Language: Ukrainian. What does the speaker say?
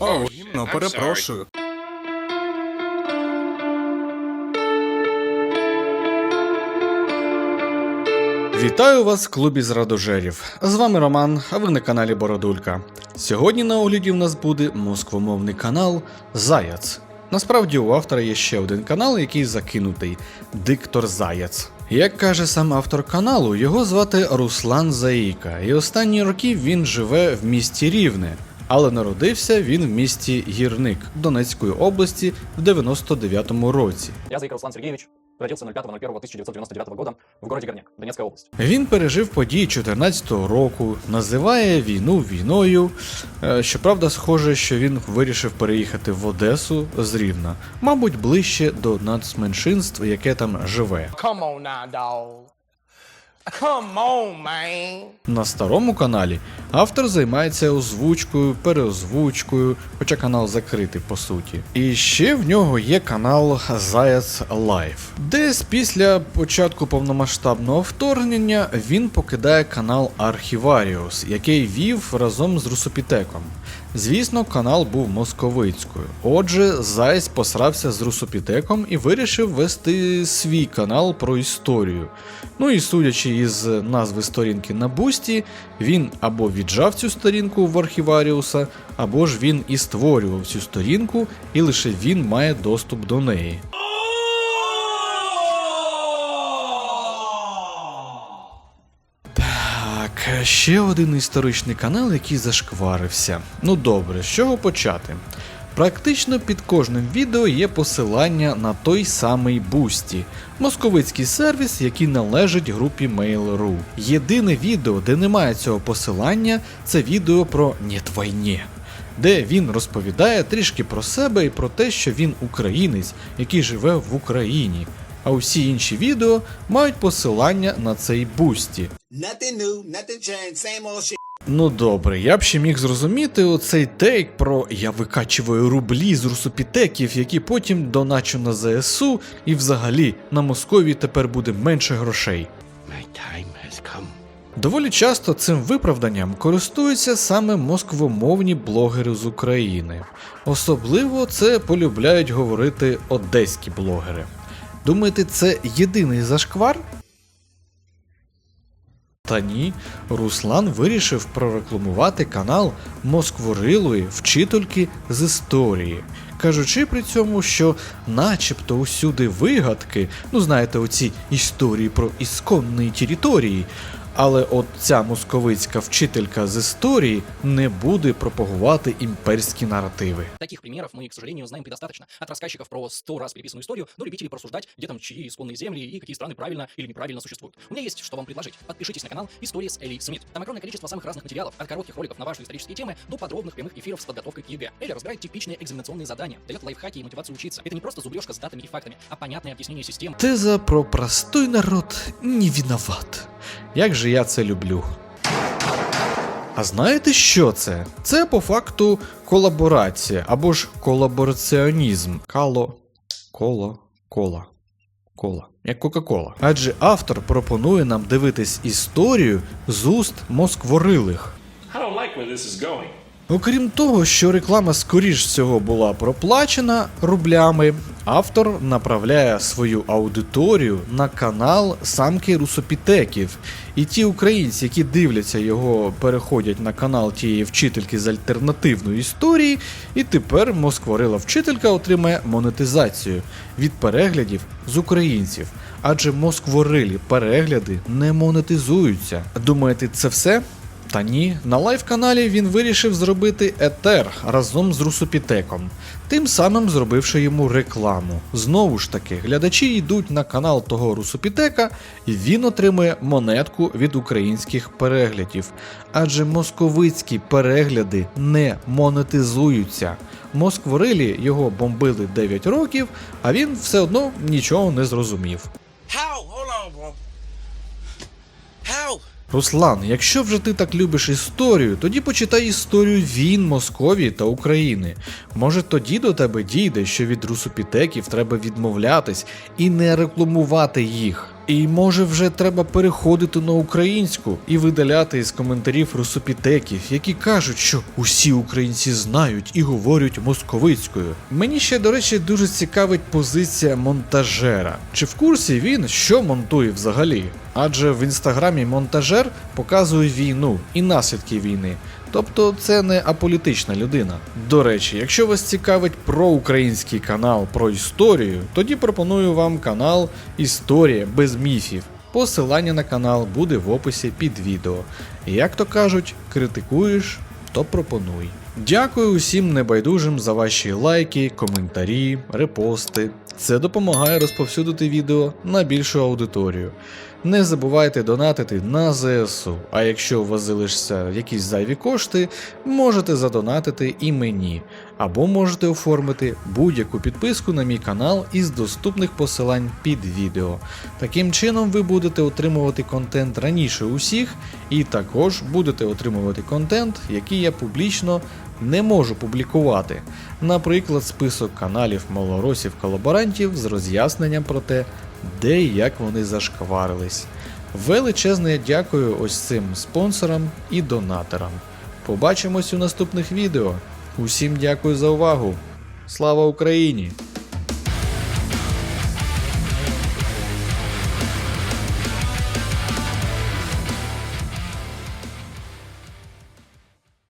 О, гімно, перепрошую. Вітаю вас в клубі зрадожерів. З вами Роман, а ви на каналі Бородулька. Сьогодні на огляді в нас буде москвомовний канал Заяц. Насправді у автора є ще один канал, який закинутий Диктор Заяц. Як каже сам автор каналу, його звати Руслан Заїка, і останні роки він живе в місті Рівне, але народився він в місті Гірник Донецької області в 99-му році. Я Заика Руслан Сергеевич, родился 05.01.1999 года в городе Горняк, Донецкая область. Він пережив події 14-го року, називає війну війною. Е, Щоправда, схоже, що він вирішив переїхати в Одесу з Рівна, мабуть, ближче до нацменшинств, яке там живе. Come on now, dog. Come on, man. На старому каналі автор займається озвучкою, переозвучкою, хоча канал закритий по суті. І ще в нього є канал Заяц Лайф. Десь після початку повномасштабного вторгнення він покидає канал Архіваріус, який вів разом з Русопітеком. Звісно, канал був московицькою. Отже, Зайць посрався з Русопітеком і вирішив вести свій канал про історію. Ну і судячи із назви сторінки на бусті, він або віджав цю сторінку в архіваріуса, або ж він і створював цю сторінку, і лише він має доступ до неї. Ще один історичний канал, який зашкварився. Ну добре, з чого почати? Практично під кожним відео є посилання на той самий Бусті, московицький сервіс, який належить групі Mail.ru. Єдине відео, де немає цього посилання, це відео про «Нет війні», де він розповідає трішки про себе і про те, що він українець, який живе в Україні. А усі інші відео мають посилання на цей Бусті. Nothing new, nothing changed, same old shit. Ну добре, я б ще міг зрозуміти оцей тейк про я викачую рублі з русопітеків, які потім доначу на ЗСУ, і взагалі на Московії тепер буде менше грошей. My time has come. Доволі часто цим виправданням користуються саме москвомовні блогери з України. Особливо це полюбляють говорити одеські блогери. Думаєте, це єдиний зашквар? Та ні, Руслан вирішив прорекламувати канал Москворилої вчительки з історії, кажучи при цьому, що начебто усюди вигадки, ну знаєте, оці історії про ісконні території. Але от ця московицька вчителька з історії не буде пропагувати імперські наративи. Таких примеров мы, к сожалению, знаем предостаточно. От рассказчиков про сто раз переписанную историю до любителей порассуждать, где там чьи исконные земли и какие страны правильно или неправильно существуют. У меня есть что вам предложить. Подпишитесь на канал «История с Элли Смит». Там огромное количество самых разных материалов, от коротких роликов на важные исторические темы до подробных прямых эфиров с подготовкой к ЕГЭ. Элли разбирает типичные экзаменационные задания, дает лайфхаки и мотивацию учиться. Это не просто зубрежка с датами и фактами, а понятное объяснение системы. Теза про простой народ не виноват. Як же я це люблю. А знаєте, що це? Це по факту колаборація або ж колабораціонізм. Кало. Коло. Кола. Кола. Як Кока-Кола. Адже автор пропонує нам дивитись історію з уст москворилих. I don't like where this is going. Окрім того, що реклама скоріш всього була проплачена рублями, автор направляє свою аудиторію на канал самки русопітеків. І ті українці, які дивляться його, переходять на канал тієї вчительки з альтернативної історії, і тепер москворила вчителька отримає монетизацію від переглядів з українців. Адже москворилі перегляди не монетизуються. Думаєте, це все? Та ні, на лайв-каналі він вирішив зробити етер разом з Русопітеком, тим самим зробивши йому рекламу. Знову ж таки, глядачі йдуть на канал того Русопітека, і він отримує монетку від українських переглядів. Адже московицькі перегляди не монетизуються. Москворилі його бомбили 9 років, а він все одно нічого не зрозумів. Руслан, якщо вже ти так любиш історію, тоді почитай історію війн Московії та України. Може тоді до тебе дійде, що від русопітеків треба відмовлятись і не рекламувати їх. І може вже треба переходити на українську і видаляти із коментарів русопітеків, які кажуть, що усі українці знають і говорять московицькою. Мені ще, до речі, дуже цікавить позиція монтажера. Чи в курсі він, що монтує взагалі? Адже в інстаграмі монтажер показує війну і наслідки війни. Тобто це не аполітична людина. До речі, якщо вас цікавить проукраїнський канал про історію, тоді пропоную вам канал Історія без міфів. Посилання на канал буде в описі під відео. Як то кажуть, критикуєш, то пропонуй. Дякую усім небайдужим за ваші лайки, коментарі, репости. Це допомагає розповсюдити відео на більшу аудиторію. Не забувайте донатити на ЗСУ. А якщо у вас залишаться якісь зайві кошти, можете задонатити і мені, або можете оформити будь-яку підписку на мій канал із доступних посилань під відео. Таким чином ви будете отримувати контент раніше усіх, і також будете отримувати контент, який я публічно не можу публікувати. Наприклад, список каналів малоросів-колаборантів з роз'ясненням про те, де і як вони зашкварились. Величезне дякую ось цим спонсорам і донаторам. Побачимось у наступних відео. Усім дякую за увагу. Слава Україні!